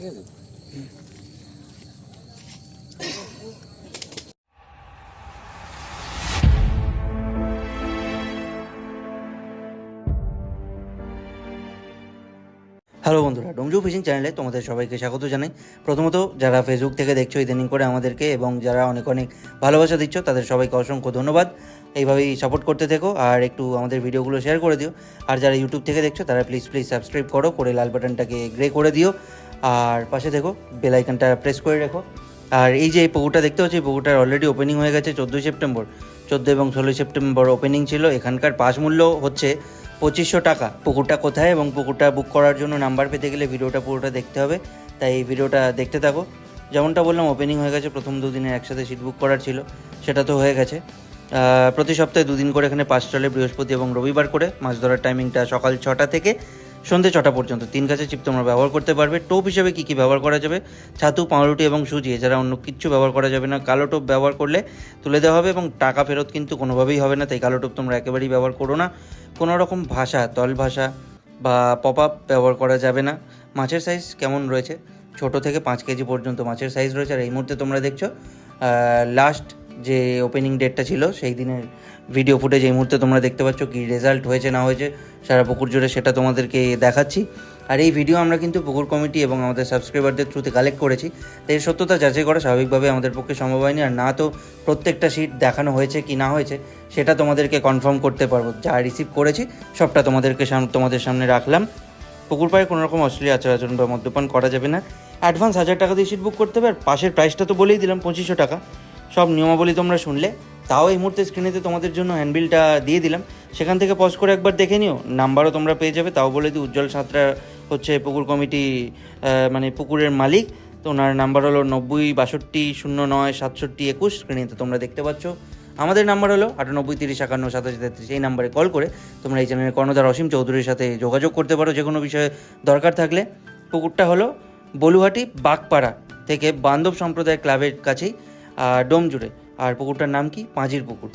Hello বন্ধুরা, ডোমজু fishing চ্যানেলে তোমাদের সবাইকে স্বাগত জানাই। প্রথমত যারা ফেসবুক থেকে দেখছ, ইদানিং করে আমাদেরকে এবং যারা অনেক অনেক ভালোবাসা দিচ্ছ, তাদের সবাইকে অসংখ্য ধন্যবাদ। এইভাবেই সাপোর্ট করতে থেকো আর একটু আমাদের ভিডিওগুলো শেয়ার করে দিও। আর যারা ইউটিউব থেকে দেখছ, তারা প্লিজ প্লিজ সাবস্ক্রাইব করো, করে লাল বাটনটাকে গ্রে করে দিও। আর পাশে দেখো বেল আইকনটা প্রেস করে রেখো। আর এই যে এই পুকুরটা দেখতে পাচ্ছি পুকুরটার অলরেডি ওপেনিং হয়ে গেছে চোদ্দোই সেপ্টেম্বর। চোদ্দ এবং ষোলোই সেপ্টেম্বর ওপেনিং ছিল। এখানকার পাস মূল্য হচ্ছে পঁচিশশো টাকা। পুকুরটা কোথায় এবং পুকুরটা বুক করার জন্য নাম্বার পেতে গেলে ভিডিওটা পুরোটা দেখতে হবে। তাই এই ভিডিওটা দেখতে থাকো। যেমনটা বললাম ওপেনিং হয়ে গেছে। প্রথম দুদিনে একসাথে সিট বুক করার ছিল। সেটা তো হয়ে গেছে। প্রতি সপ্তাহে দুদিন করে এখানে পাঁচ চলে বৃহস্পতি এবং রবিবার করে। মাছ ধরার টাইমিংটা সকাল ছটা থেকে সন্ধ্যে ছটা পর্যন্ত। তিন গাছের চিপ তোমরা ব্যবহার করতে পারবে। টোপ হিসেবে কী কী ব্যবহার করা যাবে? ছাতু, পাউরুটি এবং সুজি, এছাড়া অন্য কিচ্ছু ব্যবহার করা যাবে না। কালো টোপ ব্যবহার করলে তুলে দেওয়া হবে এবং টাকা ফেরত কিন্তু কোনোভাবেই হবে না। তাই কালো টোপ তোমরা একেবারেই ব্যবহার করো না। কোনো রকম ভাষা, তল ভাষা বা পপ আপ ব্যবহার করা যাবে না। মাছের সাইজ কেমন রয়েছে? ছোট থেকে পাঁচ কেজি পর্যন্ত মাছের সাইজ রয়েছে। আর এই মুহূর্তে তোমরা দেখছ লাস্ট যে ওপেনিং ডেটটা ছিল, সেই দিনের ভিডিও ফুটেজ এই মুহূর্তে তোমরা দেখতে পাচ্ছ কি রেজাল্ট হয়েছে না হয়েছে, সারা পুকুর জুড়ে সেটা তোমাদেরকে দেখাচ্ছি। আর এই ভিডিও আমরা কিন্তু পুকুর কমিটি এবং আমাদের সাবস্ক্রাইবারদের থ্রুতে কালেক্ট করেছি। তাই এর সত্যতা যাচাই করা স্বাভাবিকভাবে আমাদের পক্ষে সম্ভব হয়নি, আর না তো প্রত্যেকটা সিট দেখানো হয়েছে কি না হয়েছে, সেটা তোমাদেরকে কনফার্ম করতে পারব। যা রিসিভ করেছি, সবটা তোমাদেরকে তোমাদের সামনে রাখলাম। পুকুর পাড়ে কোনো রকম অশ্লীল আচার আচরণ বা মদ্যপান করা যাবে না। অ্যাডভান্স হাজার টাকা দিয়ে সিট বুক করতে হবে, আর পাশের প্রাইসটা তো বলেই দিলাম, পঁচিশশো টাকা। সব নিয়মাবলী তোমরা শুনলে। তাও এই মুহূর্তে স্ক্রিনেতে তোমাদের জন্য হ্যান্ডবিলটা দিয়ে দিলাম। সেখান থেকে পজ করে একবার দেখে নিও। নাম্বারও তোমরা পেয়ে যাবে। তাও বলে দিই, উজ্জ্বল সাঁতরা হচ্ছে পুকুর কমিটি মানে পুকুরের মালিক। তো ওনার নাম্বার হলো নব্বই বাষট্টি শূন্য নয় সাতষট্টি একুশ। স্ক্রিনেতে তোমরা দেখতে পাচ্ছ। আমাদের নাম্বার হলো আটানব্বই, তিরিশ, একান্ন, সাতাশি, তেত্রিশ। এই নাম্বারে কল করে তোমরা এই চ্যানেলের কর্ণধার অসীম চৌধুরীর সাথে যোগাযোগ করতে পারো। যে কোনো বিষয়ে দরকার থাকলে। পুকুরটা হলো বলুহাটি, বাগপাড়া থেকে বান্ধব সম্প্রদায় ক্লাবের কাছেই। ডোম জুড়ে আর পুকুরটার নাম কি? পাঁজির পুকুর।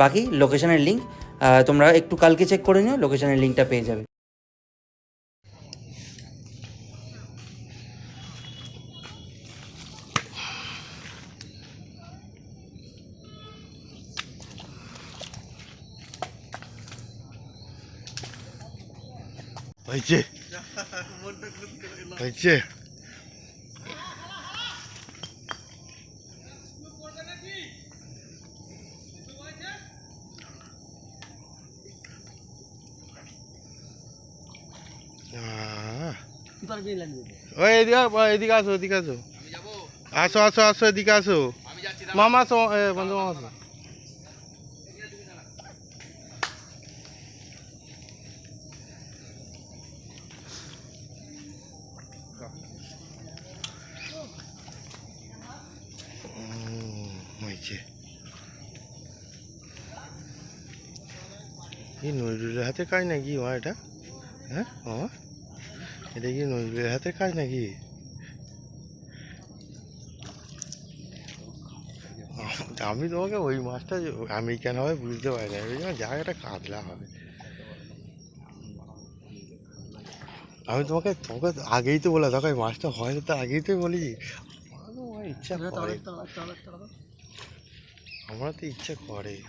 বাকি লোকেশনের লিঙ্ক তোমরা একটু কালকে চেক করে নিও লোকেশনের লিঙ্কটা পেয়ে যাবে। হয়েছে হয়েছে ওই এদিকে এদিকে আসো এদিকে আসো। আসো আসো আসো এদিকে আসো। মামা আসো বন্ধু মামা আসো। হয়েছে কি নজরুলের হাতে কাজ নাকি মা এটা? হ্যাঁ মামা? এটা কি নজরুলের হাতে কাজ নাকি? আমি তোমাকে ওই মাছটা যে- আমি কেন হবে বুঝতে পারি না। ওই জন্য জায়গাটা কাতলা হবে। আমি তোমাকে তোমাকে আগেই তো বলা দেখো মাছটা হয় না তো আগেই তো বলি। আমার তো ইচ্ছা করে। আমার তো ইচ্ছা করে।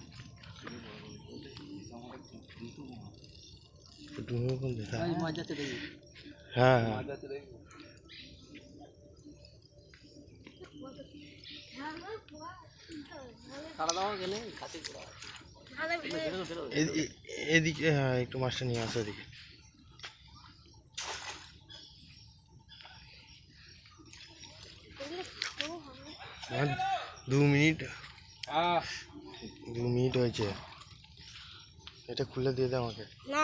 ডুবে কোন হ্যাঁ। হ্যাঁ এদিকে হ্যাঁ একটু মাছটা নিয়ে আসো এদিকে। দু মিনিট। দু মিনিট হয়েছে। এটা খুলে দিয়ে দে আমাকে। না।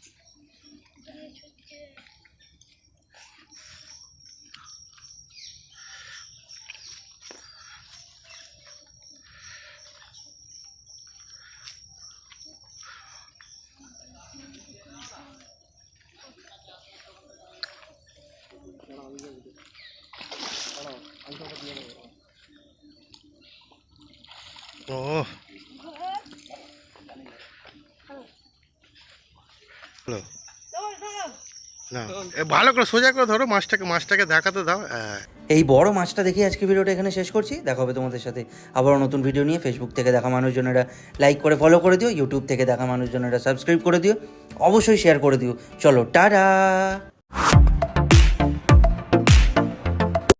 ও হ্যালো না ভালো করে সোজা করে ধরো, মাছটাকে মাছটাকে দেখাতে দাও। এই বড় মাছটা দেখি আজকে ভিডিওটা এখানে শেষ করছি। দেখা হবে তোমাদের সাথে আবার নতুন ভিডিও নিয়ে। ফেসবুক থেকে দেখা মানুষজনেরা লাইক করে ফলো করে দিও। ইউটিউব থেকে দেখা মানুষজনেরা সাবস্ক্রাইব করে দিও। অবশ্যই শেয়ার করে দিও। চলো, টাটা!